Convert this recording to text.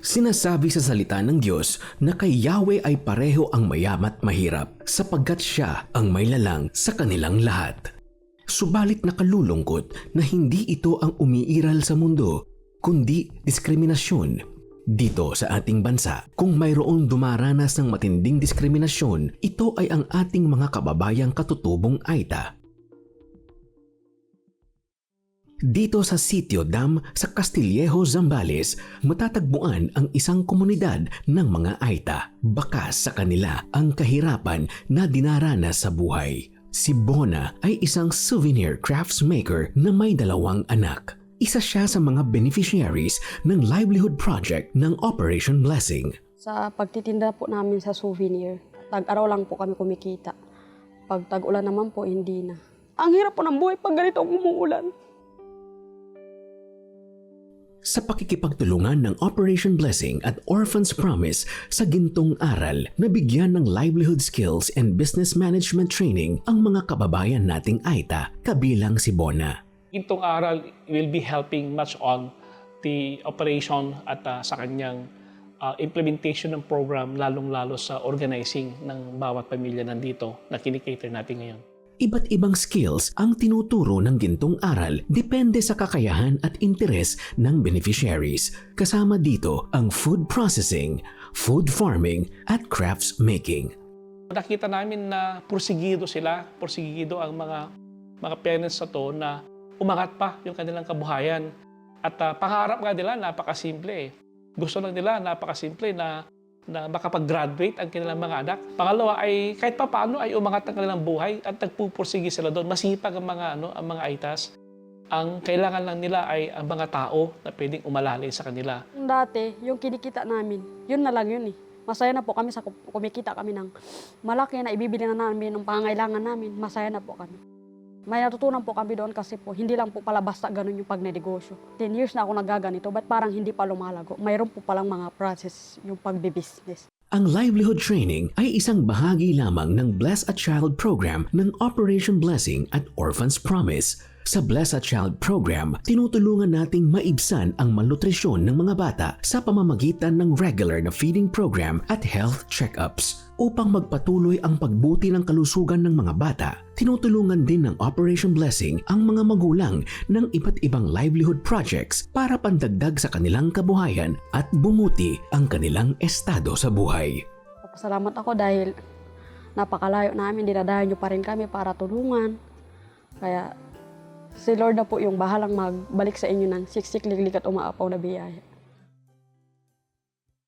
Sinasabi sa salita ng Diyos na kay Yahweh ay pareho ang mayamat mahirap sapagkat siya ang may lalang sa kanilang lahat. Subalit nakalulungkot na hindi ito ang umiiral sa mundo, kundi diskriminasyon. Dito sa ating bansa, kung mayroong dumaranas ng matinding diskriminasyon, ito ay ang ating mga kababayang katutubong Aita. Dito sa Sitio Dam sa Castillejo, Zambales, matatagpuan ang isang komunidad ng mga Aita. Bakas sa kanila ang kahirapan na dinaranas sa buhay. Si Bona ay isang souvenir crafts maker na may dalawang anak. Isa siya sa mga beneficiaries ng livelihood project ng Operation Blessing. Sa pagtitinda po namin sa souvenir, tag-araw lang po kami kumikita. Pag tag-ulan naman po, hindi na. Ang hirap po ng buhay pag ganito umuulan. Sa pakikipagtulungan ng Operation Blessing at Orphans Promise sa gintong aral, nabigyan ng livelihood skills and business management training ang mga kababayan nating Aita, kabilang si Bona. Itong aral will be helping much on the operation at uh, sa kanyang uh, implementation ng program, lalong-lalo sa organizing ng bawat pamilya nandito na kinikater natin ngayon. Iba't ibang skills ang tinuturo ng gintong aral depende sa kakayahan at interes ng beneficiaries. Kasama dito ang food processing, food farming at crafts making. Nakita namin na porsigido sila, porsigido ang mga mga parents na to na umangat pa yung kanilang kabuhayan. At uh, pangarap nga nila, napakasimple eh. Gusto lang nila, napakasimple na na makapag-graduate ang kanilang mga anak. Pangalawa ay kahit pa paano ay umangat ang kanilang buhay at nagpupursige sila doon. Masipag ang mga ano, ang mga aitas. Ang kailangan lang nila ay ang mga tao na pwedeng umalalay sa kanila. Dati, yung kinikita namin, yun na lang yun eh. Masaya na po kami sa kum- kumikita kami ng malaki na ibibili na namin ng pangangailangan namin. Masaya na po kami. May natutunan po kami doon kasi po, hindi lang po pala basta ganun yung pagnegosyo. 10 years na ako nagaganito, but parang hindi pa lumalago. Mayroon po palang mga process yung pagbibusiness. Ang livelihood training ay isang bahagi lamang ng Bless a Child program ng Operation Blessing at Orphans Promise. Sa Bless a Child program, tinutulungan nating maibsan ang malnutrisyon ng mga bata sa pamamagitan ng regular na feeding program at health checkups. Upang magpatuloy ang pagbuti ng kalusugan ng mga bata, tinutulungan din ng Operation Blessing ang mga magulang ng iba't ibang livelihood projects para pandagdag sa kanilang kabuhayan at bumuti ang kanilang estado sa buhay. Pasalamat ako dahil napakalayo namin, dinadahan nyo pa rin kami para tulungan. Kaya si Lord na po yung bahalang magbalik sa inyo ng siksik, liglig at umaapaw na biyaya.